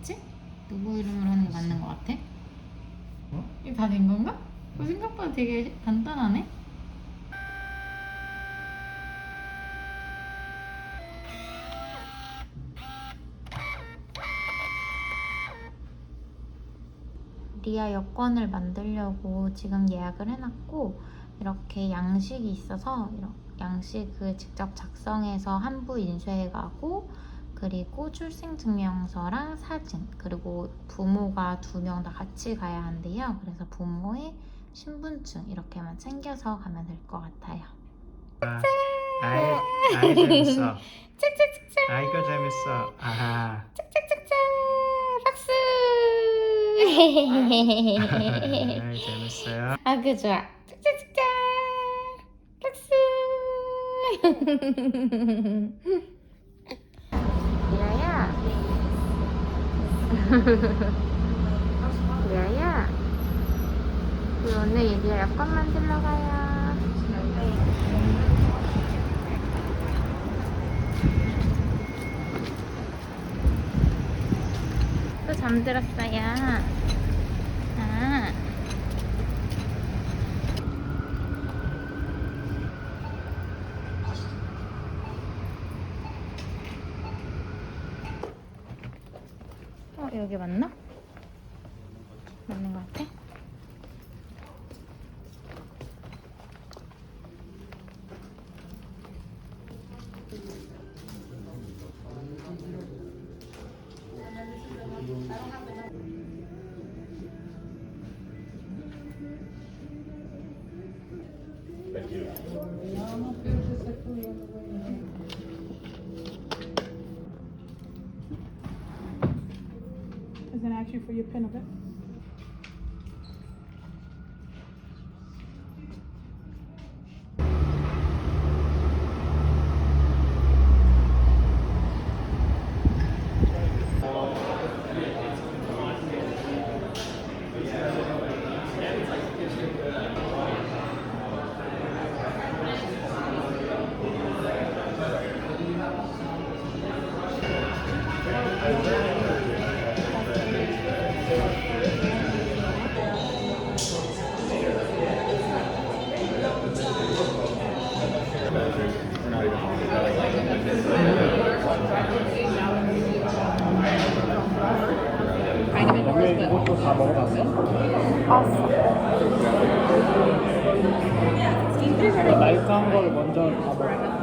했지? 누구 이름으로 하는 게 맞는 것 같아? 어? 이게 다 된 건가? 어, 생각보다 되게 간단하네. 리아 여권을 만들려고 지금 예약을 해놨고 이렇게 양식이 있어서 양식을 직접 작성해서 한부 인쇄해가고 그리고 출생증명서랑 사진 그리고 부모가 두 명 다 같이 가야 한대요. 그래서 부모의 신분증 이렇게만 챙겨서 가면 될 것 같아요. 아, 아이, 아이 재밌어. 아이고 재밌어. 아, 짝짝짝짝 박수. 아이 재밌어요. 아 그 좋아. 짝짝짝짝 박수. 리아야. 리아야. 우리 오늘 리아 여권 만들러 가요. 또 잠들었어요. 아. 어, 여기 맞나? 맞는 것 같아? for your pen a bit. Thank you. Pin of it? 말까한 걸 먼저 다먹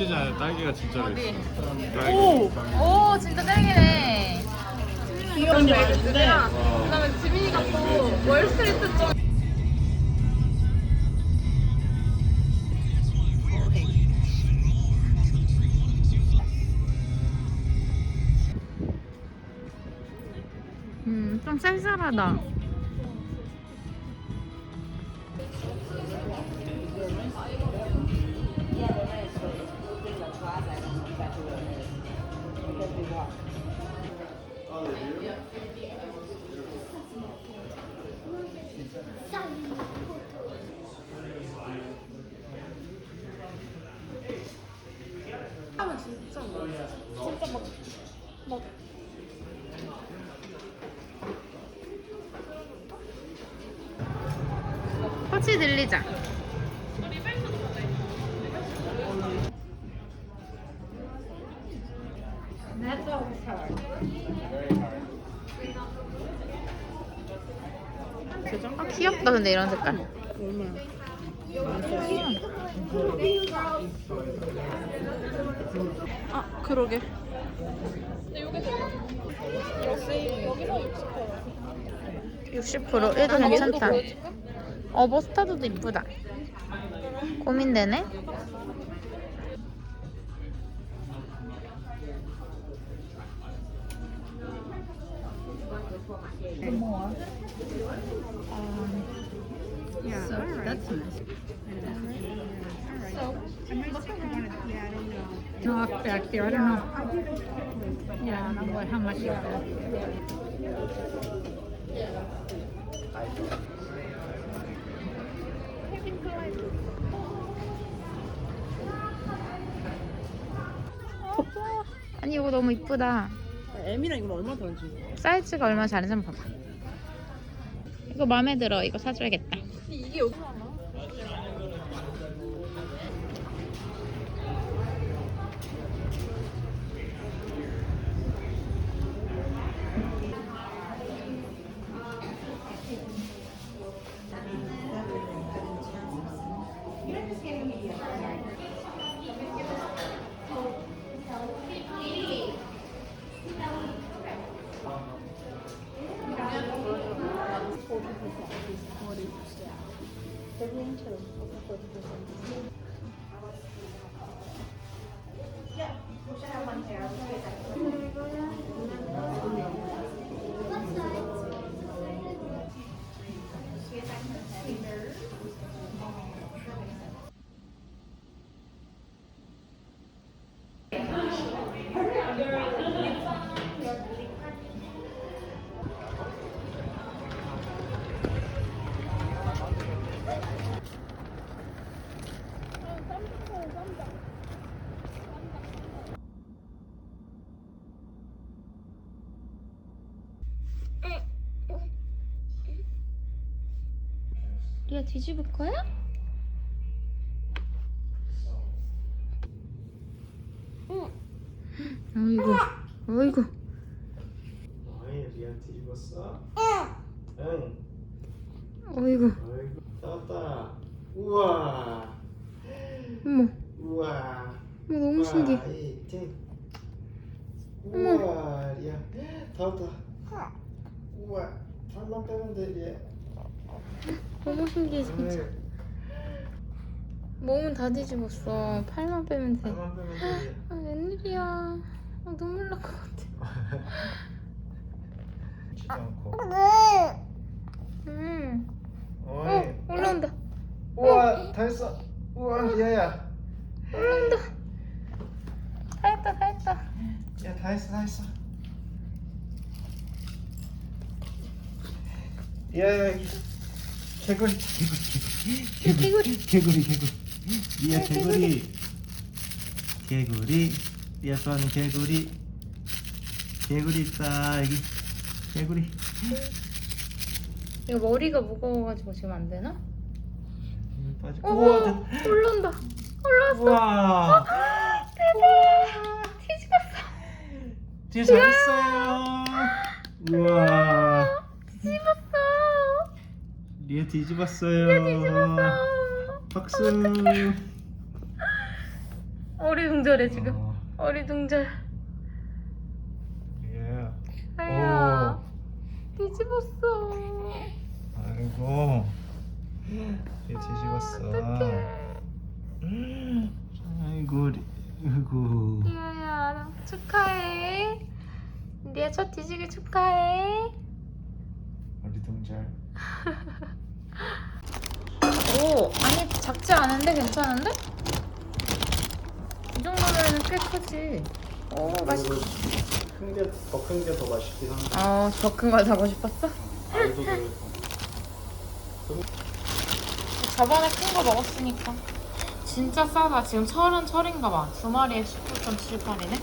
크림치즈 안에 딸기가 진짜로 있어. 딸기. 오. 오, 진짜 딸기네. 이런 게 있는데. 그다음에 지민이가 또 월스트리트 쪽. 음, 좀 쌀쌀하다. 같이 들리자. 귀엽다 근데 이런 색깔. 아 그러게. 60% 얘도 괜찮다. 어 머스타드도 이쁘다. 고민되네. Yeah, so that's nice. So, I might still want it, yeah, I don't know. No, up back there, I don't know. Yeah, I don't know what, how much of that. 아니 이거 너무 이쁘다. M이랑 이건 얼마 다른지. 사이즈가 얼마나 잘하는지 한번 봐봐. 이거 마음에 들어. 이거 사줘야겠다. 이게 여기 하나? 리아 뒤집을 거야? 어이구, 어이구. 어이 리안 뒤집었어? 응. 어이구. 어이구 떴다. 우와. 어머, 우와. 어머 너무 신기해. 우와, 리아. 다 왔다. 우와 팔만 빼면 돼 리아 너무 신기해 진짜. 몸은 다 뒤집었어. 팔만 빼면 돼. 아, 웬일이야. 아, 눈물 날 것 같아. 치지 않고 음. 어이 어, 올라온다. 우와 다 했어 우와 리아야 올라온다. 다 했다, 다 했다. 야 다 했어 다 했어 야 여기 개구리 개구리 개구리 개구리 리아 개구리 개구리 리아 좋아하는 개구리 개구리 있다 여기 개구리 이거 머리가 무거워가지고 지금 안 되나? 힘 빠져 어, 우와 됐- 올라온다. 올라왔어. 우와 대박. 뒤집었어. 뒤에 잘했어요 우와 뒤집었어. 리아 뒤집었어요 뒤집었어. 박수 어리둥절해 지금. 어, 어리둥절. 예. 아야. 뒤집었어. 아이고 얘 뒤집었어 아이고 리- 아이고 리아야 축하해. 리아 첫 뒤지기 축하해. 어리둥절 오 아니 작지 않은데 괜찮은데? 이 정도면 꽤 크지. 오 맛있. 큰게더 큰 게 더 맛있긴 한데 어더 큰 걸 사고 싶었어? 알도 들어있고 저번에 큰 거 먹었으니까. 진짜 싸다. 지금 철은 철인가 봐. 두 마리에 19.78이네.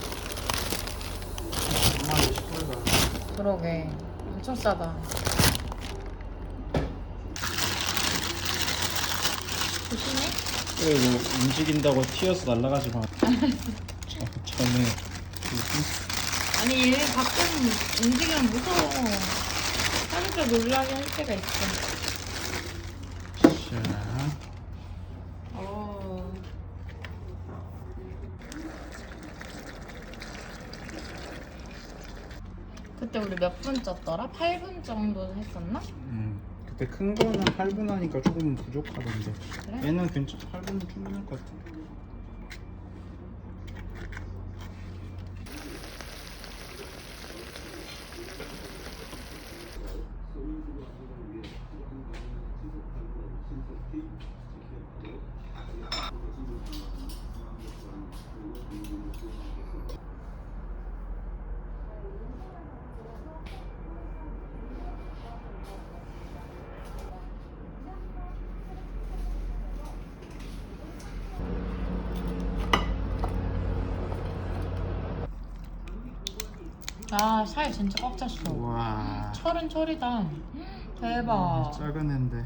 정말 10불가 그러게. 엄청 싸다. 조심해. 이거 움직인다고 튀어서 날아가지 마 저, 저는 아니 얘 가끔 움직이면 무서워. 사람들 놀라게 할 때가 있어. 자 어. 그때 우리 몇 분 쪘더라? 8분 정도 했었나? 음, 그때 큰 거는 8분 하니까 조금 부족하던데 그래? 얘는 괜찮 8분은 충분할 것 같아 야, 살 진짜 꽉 찼어. 와. 철은 철이다. 대박. 작은 앤데.